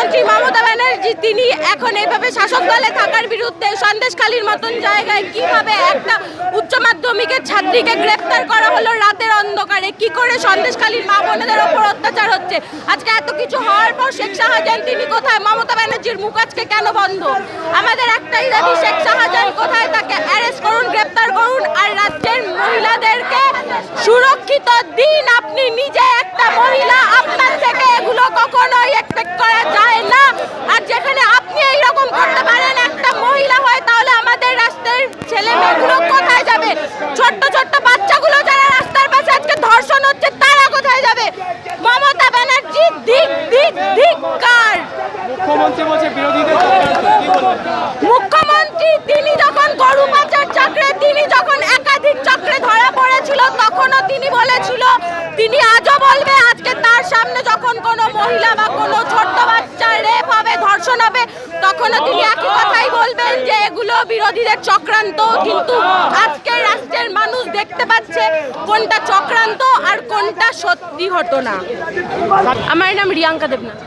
মুখ্যমন্ত্রী মমতা ব্যানার্জি, তিনি এখন এইভাবে শাসক দলে থাকার বিরুদ্ধে সন্দেশখালীর মতন জায়গায় কীভাবে একটা উচ্চ মাধ্যমিকের ছাত্রীকে গ্রেপ্তার করা হলো রাতের অন্ধকারে? কি করে সন্দেশখালীর মা বোনেদের ওপর অত্যাচার হচ্ছে? আজকে এত কিছু হওয়ার পর শেখ শাহজাহান, তিনি কোথায়? মমতা ব্যানার্জির মুখ আজকে কেন বন্ধ? আমাদের একটাই দাবি, শেখ শাহজাহান কোথায়? তাকে অ্যারেস্ট করুন, গ্রেপ্তার করুন, আর রাজ্যের মহিলাদেরকে সুরক্ষিত দিন আপনি নিজে একটা মহিলা আপনার থেকে এগুলো কখনোই এক্সপেক্ট করা যায় না আর যেখানে আপনি এইরকম করতে পারেন একটা মহিলা হয় তাহলে আমাদের রাস্তার ছেলে মেয়েগুলো কোথায় যাবে ছোট্ট ছোট্ট বাচ্চাগুলো যারা রাস্তার পাশে আজকে ধর্ষণ হচ্ছে তারা কোথায় যাবে মমতা ব্যানার্জি দিক দিক ধিক্কার মুখ্যমন্ত্রী তিনি যখন গরু পাচার চক্রে, তিনি যখন একাধিক চক্রে ধরা পড়েছিল, তখনও তিনি বলেছিল, তিনি আজও বলবে, আজকে তার সামনে যখন কোনো মহিলা বা কোনো ছোট্ট বাচ্চা রেপ হবে, ধর্ষণ হবে, তখনও তিনি একই কথাই বলবেন যে এগুলো বিরোধীদের চক্রান্ত। কিন্তু আজকে রাষ্ট্রের মানুষ দেখতে পাচ্ছে কোনটা চক্রান্ত আর কোনটা সত্যি ঘটনা। আমার নাম রিয়াঙ্কা দেবনাথ।